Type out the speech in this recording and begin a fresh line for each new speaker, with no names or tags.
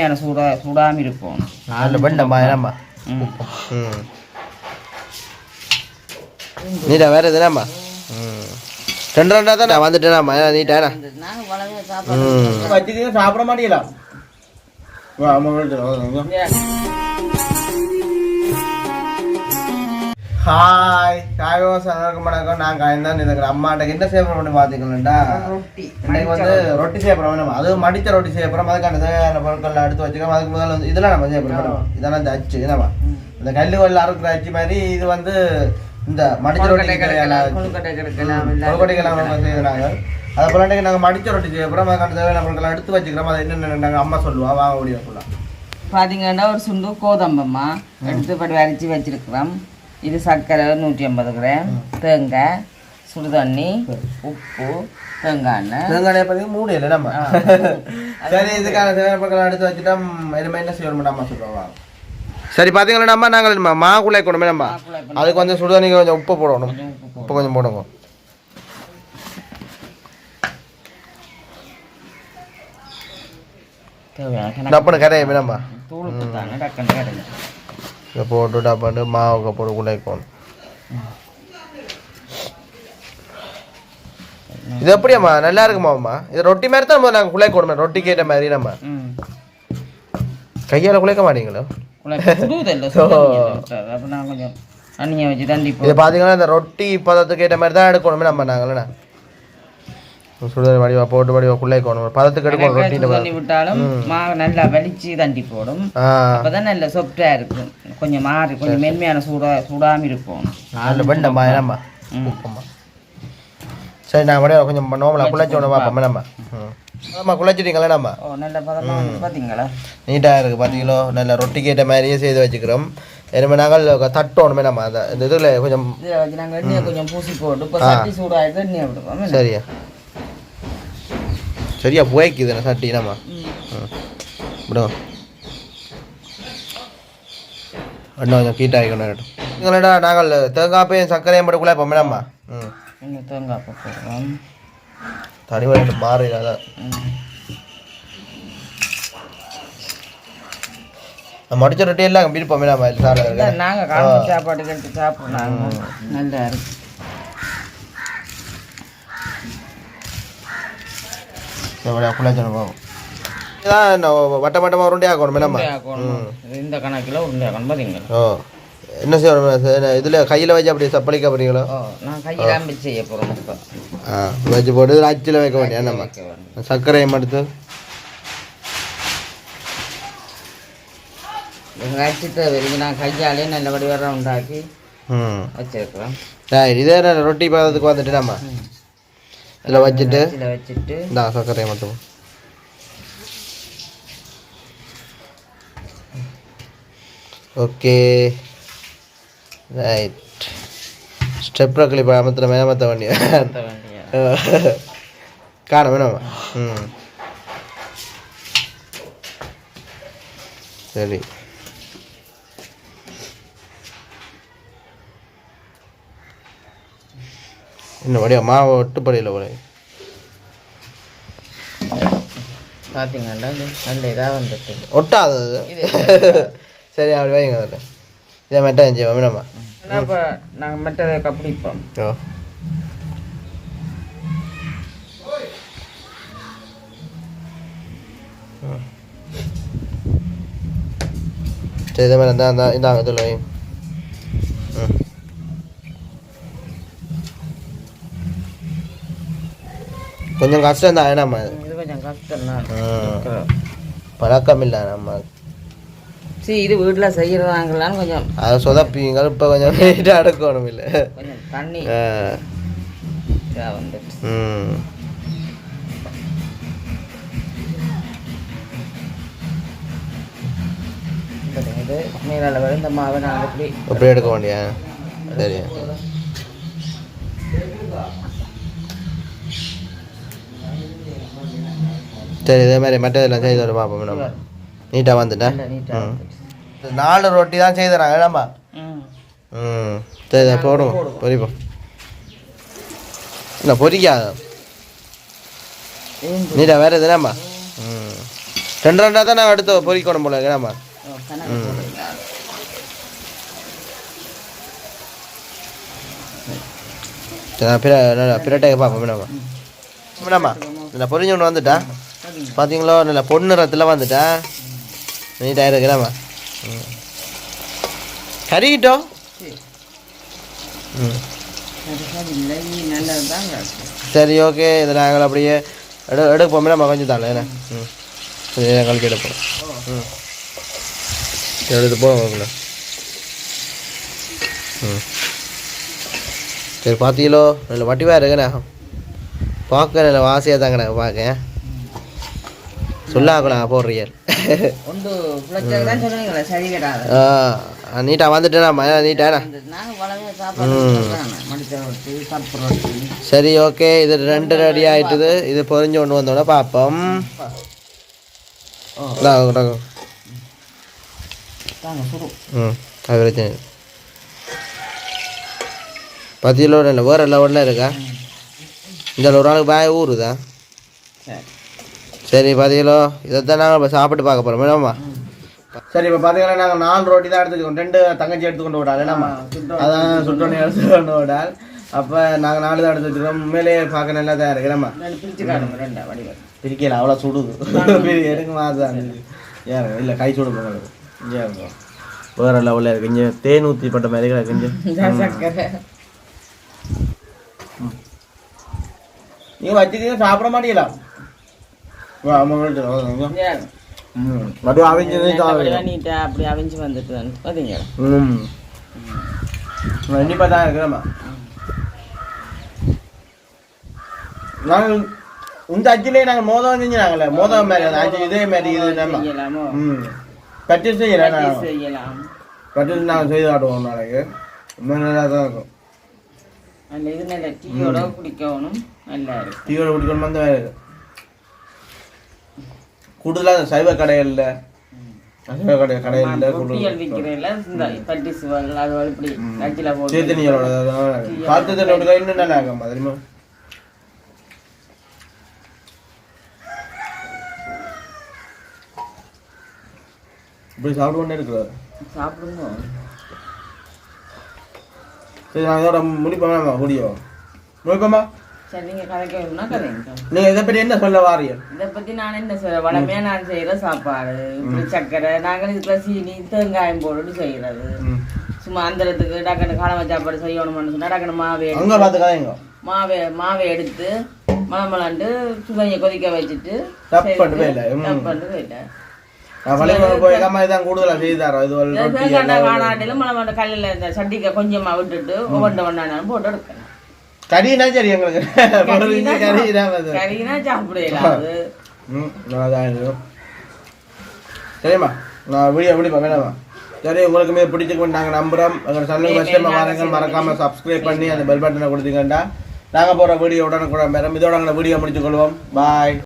மென்மையான சூடா சூடாம இருக்கும்
நல்ல வெண்டம்மா என்னம்மா
ம்.
நீட்டா வேறு எதுனாம்மா ம்? ரெண்டு ரெண்டா தான்? நான் வந்துட்டேனாம்மா நீட்டாண்ணா ம். வச்சுக்கிட்டு சாப்பிட மாட்டீங்களா? ஹாய் ஹாய் வணக்கம் வணக்கம். நான் காய்ந்தான் இதுக்கு அம்மாட்ட என்ன செய்ய போறோம்னு பார்த்துக்கலண்டா
ரொட்டி.
இன்னைக்கு வந்து ரொட்டி. செய்ய போறோம் நம்ம அது மடிச்ச ரொட்டி செய்ய போறோம் அதுக்கான தேவையான பொருட்கள் எடுத்து வச்சுக்கோம் அதுக்கு முதல்ல வந்து இதெல்லாம் நம்ம செய்ய போறோம் இதெல்லாம் இந்த அச்சு என்னம்மா இந்த கல்லு கொல்ல அறுக்கிற அச்சு மாதிரி இது வந்து இந்த மடிச்ச ரொட்டி கொழுக்கட்டைக்கெல்லாம் செய்யறாங்க அதை போல நாங்கள் மடிச்ச ரொட்டி செய்ய போறோம் அதுக்கான தேவையான பொருட்கள் எடுத்து வச்சுக்கிறோம். அதை என்னென்ன அம்மா சொல்லுவா. வாங்க முடியும் ஃபுல்லாக
பாத்தீங்கன்னா ஒரு சுண்டு கோதம்பம்மா எடுத்து படி அரைச்சி வச்சிருக்கிறோம். இது சர்க்கரை நூற்றி ஐம்பது கிராம் தேங்காய் சுடுதண்ணி உப்பு தேங்காய்
தேங்காய் பார்த்தீங்கன்னா மூணு இல்லை நம்ம. சரி இதுக்கான பொருட்கள் எடுத்து வச்சுட்டா இனிமேல் என்ன செய்யணும் அம்மா சொல்லுவா சரி பார்த்தீங்களா நம்ம? நாங்கள் மா- மாக்குள்ளே கொடுமே நம்ம. அதுக்கு வந்து சுடுதண்ணிக்கு கொஞ்சம் உப்பு போடணும்.
உப்பு
கொஞ்சம் போடுங்க
தேவையான கணக்கு.
டப்புனு கரையை நம்ம.
தானே டக்குன்னு கிடைக்கும்
இதை போட்டு டப்பாண்டு மாவுக்கு போட்டு குழைக்கணும் இது எப்படியாம்மா நல்லா இருக்குமாம்மா இது ரொட்டி மாதிரி தான் நம்ம நாங்கள் குழைக்கணும் ரொட்டி கேட்ட மாதிரி நம்ம கையால் குழைக்க மாட்டீங்களோ இது பார்த்தீங்கன்னா இந்த ரொட்டி பதத்துக்கு ஏற்ற மாதிரி தான் எடுக்கணுமே நம்ம நாங்களே சுடுதண்ணி வடிவா போட்டு வடிவா குழைக்கணும் பதத்துக்கு எடுக்கணும் ரொட்டி
விட்டாலும் மாவு நல்லா வலிச்சு தண்டி போடும் அப்பதான் நல்ல சொப்டா இருக்கும் கொஞ்சம் மாறி கொஞ்சம் மென்மையான சூடா சூடாம இருக்கும்.
நல்ல வெண்டம்மா என்னம்மா
ம்.
உப்புமா. சரி நான் அப்படியே கொஞ்சம் நோமலா குழைச்சோட பார்ப்போம் நம்ம ம். ஆமாம் குழைச்சிட்டீங்களா நம்ம
ஓ நல்ல பாத்தீங்களா?
நீட்டாக இருக்குது பார்த்தீங்களோ நல்ல ரொட்டிக்கு ஏற்ற மாதிரியே செய்து வச்சுக்கிறோம். இனிமேல் நாங்கள் தட்டணுமே நம்ம அந்த இந்த இதில் கொஞ்சம்
இதுல வச்சு நாங்க எண்ணெயை கொஞ்சம் பூசி போட்டு இப்போ சட்டி சூடாயிட்டு எண்ணெயை விடுவோம்?
சரியா. சரியா புகைக்குது சட்டி நம்ம
ம்.
ம் இன்னும் கொஞ்சம் கீட் ஆகிக்கணும் எங்களடா நாங்கள் தேங்காப்பையும் சர்க்கரையும் போட்டு குழப்போம் நம்ம ம்.
இன்னும் தேங்காய்
தனி வழி மாறி அதான்
ம்.
நம்ம மடிச்ச ரொட்டி எல்லாம் விருப்பமே நம்ம சார்
இல்ல, நாங்க காலையில் சாப்பாட்டுக்கு எடுத்து சாப்பிடுறோம். நாங்க. நல்லா இருக்கு.
குழச்சணும் போகும். இதான் வட்ட வட்டமாக உருண்டை ஆக்கணுமே
இந்த கணக்கில் உருண்டையாக்கணும் பார்த்தீங்களா
ஓ. என்ன செய்யணும் இதில் கையில் வச்சு அப்படி சப்பளிக்க போறீங்களோ?
நான் கையில் அமைச்சு செய்ய போகிறோம் இப்போ.
ஆ வச்சு போட்டு அச்சில் வைக்க வேண்டிய நம்ம. சர்க்கரையை எடுத்து
எங்கள் அச்சு நான் கையாலே நல்லபடி வர உண்டாக்கி வச்சிருக்கிறோம்.
சரி இதே ரொட்டி பாதத்துக்கு வந்துட்டு நம்ம? இதில் வச்சுட்டு?
இதில் வச்சுட்டு
இந்த சர்க்கரையை மட்டும். ஓகே ரைட் ஸ்டெப் ரக்கலி அமர்த்தின மேமத்த வேண்டிய காணும் வேணாமா ம் சரி இன்னும் வடிவா மாவு ஒட்டுப்படையில் போல
பார்த்தீங்கன்னா நல்ல இதாக வந்துட்டு
ஒட்டாதது சரி அப்படி வைங்க அதில் இதை மட்டும் செய்வோம் வேணாமா
இப்போ நாங்கள் மற்றதை கப்பிடிப்போம்
ஓ. சரி இதே மாதிரி இருந்தால் இருந்தால் இந்தாங்க இதில் வைங்க. ம். கொஞ்சம் கஷ்டம் தான் நம்ம
இது கொஞ்சம் கஷ்டம் தான்
ம். பழக்கம் இல்லை நம்ம
சரி இது வீட்டில் செய்கிறதாங்களான்னு கொஞ்சம்
அதை சொதப்பீங்க இப்போ கொஞ்சம் நீட்டாக எடுக்கணும் இல்லை
கொஞ்சம் தண்ணி வந்துட்டு
ம்.
இது மேலால வர இந்த மாவை
அப்படியே எடுக்க வேண்டியா? சரி. சரி இதே மாதிரி மற்றதெல்லாம் செய்து வர பார்ப்போம். நம்ம நீட்டாக வந்துட்டேன்
நல்ல நீட்டாக
ம். நாலு ரொட்டி தான் செய்து தராங்க ஏடாம்மா
ம்.
ம். சரி போடுவோம். பொரிப்போம். இல்லை பொரிக்காத.
ஏன்
நீட்டா வேறு எதுனாம்மா ம்? ரெண்டு ரெண்டா தான் நான் அடுத்து பொறிக்கணும் போல? பிற பிரட்டையை பார்ப்போம் என்னம்மா என்னம்மா இந்த பொறிஞ்சு ஒன்று வந்துட்டா. பார்த்தீங்களோ நல்ல பொண்ணு நிறத்தில் வந்துட்டா? நீட்டாக இருக்குதாம்மா ம் கறிக்கிட்டோம்
சரி.
ம்
சரி,
ஓகே இதை நாங்கள் அப்படியே எடு எடுப்போமே நம்ம கொஞ்சம் தானே என்ன ம் சரி கழிச்சு எடுப்போம் ம் எடுத்து போங்க ம் சரி பார்த்தீங்களோ நல்ல வட்டிவாக இருக்குண்ணே பார்க்க நல்ல வாசியாக தாங்கண்ணே பார்க்க சொல்லாக்கண்ணா போடுறீர்
ஒன்று பிள்ளைச்சதான் சொல்லுவீங்களா சரி
ஓகே இது ரெண்டு ரெடி ஆயிட்டுது. இது பொரிஞ்சு கொண்டு வந்தோட பார்ப்போம். பத்தியிலோ இல்லை வேறு லெவலில் இருக்கா? இந்த ஒரு நாளுக்கு பாய் ஊருதா
சரி.
சரி பத்தியிலோ இதைத்தான் நாங்கள் இப்போ சாப்பிட்டு பார்க்க போகிறோம் மேடம்மா சரி இப்போ பார்த்தீங்கன்னா நாங்கள் நாலு ரொட்டி தான் எடுத்துக்கோம் ரெண்டு தங்கச்சி எடுத்துக்கொண்டு விடால் என்னம்மா அதான் சுட்டோன்னு எடுத்துக்கொண்டு விடால் அப்போ நாங்கள் நாலு தான் எடுத்து வச்சுருக்கோம் உண்மையிலேயே பார்க்க நல்லா தான் இருக்கு. என்னம்மா
வடிவம்
பிரிக்கல அவ்வளோ சுடுது எடுங்க மாதிரி ஏன் இல்லை கை சுடு போகிறது இங்கே இருக்கும் வேறு லெவலில் இருக்கு. இங்கே தேன் ஊற்றி பட்ட மாதிரி கிடக்கு இங்கே. நீங்கள் வச்சுக்கிங்க சாப்பிட மாட்டீங்களா?
ஏன்?
அப்படியே அவிஞ்சு
அப்படியே நீட்டா அப்படி அவிஞ்சு வந்துட்டு பார்த்தீங்களா
ம். கண்டிப்பாக தான் இருக்கிறேம்மா. நாங்கள் இந்த அச்சிலே நாங்கள் மோதம் செஞ்சாங்களே மோதம் மாதிரி அந்த அச்சு இதே மாதிரி இது நம்ம ம்.
செய்யலாம்
நாங்கள் செய்து காட்டுவோம் நாளைக்கு. இன்னும் நல்லா தான் இருக்கும்.
அல்ல இது நல்ல டீயோட குடிக்கணும் நல்லா இருக்கும்.
டீயோட குடிக்கணும் வந்து வேறு கூடுதலாக சைவ கடைகளில். சைவ கடை
போட்டு
சேத்தனியோட பார்த்து தண்ணோட இன்னும் நல்லா இருக்கும் தெரியுமா இப்படி சாப்பிட்டு கொண்டே இருக்கிறார்.
சாப்பிடுங்க.
சரி நான் இதோட முடிப்போமா முடியும்? முடிப்போமா? என்ன சொல்ல வாரியல்
இதை பத்தி நான் என்ன சொல்ல? வளமையா நான் செய்யற சாப்பாடு சக்கரை நாங்கள் இதுக்குள்ள சீனி தேங்காயம் போட்டு செய்யறது. சும்மா அந்த இடத்துக்கு டக்குனு காலம சாப்பாடு செய்யணும்னு சொன்னா டக்குனு மாவை மாவை மாவை எடுத்து மலமலாண்டு சுவையை கொதிக்க வச்சுட்டு மலமண்ட கல்லில் இந்த சட்டிக்க கொஞ்சமா விட்டுட்டு ஒவ்வொன்று ஒன்றானாலும் போட்டு எடுக்கணும்
கறினா சரி எங்களுக்கு.
கறினா
இருக்கும் சரிம்மா நான் வீடியோ எப்படி வேணாமா சரி உங்களுக்கு மீது பிடிச்சிக்கணும் நாங்கள் நம்புகிறோம் எங்கள் சேனலுக்கு ஃபஸ்ட் டைம் வாருங்கள். மறக்காமல் சப்ஸ்கிரைப் பண்ணி அந்த பெல் பட்டனை கொடுத்தீங்கன்னா நாங்கள் போகிற வீடியோ உடனுக்குடன் பெறும் இதோட எங்களை வீடியோ முடித்துக்கொள்வோம் பாய்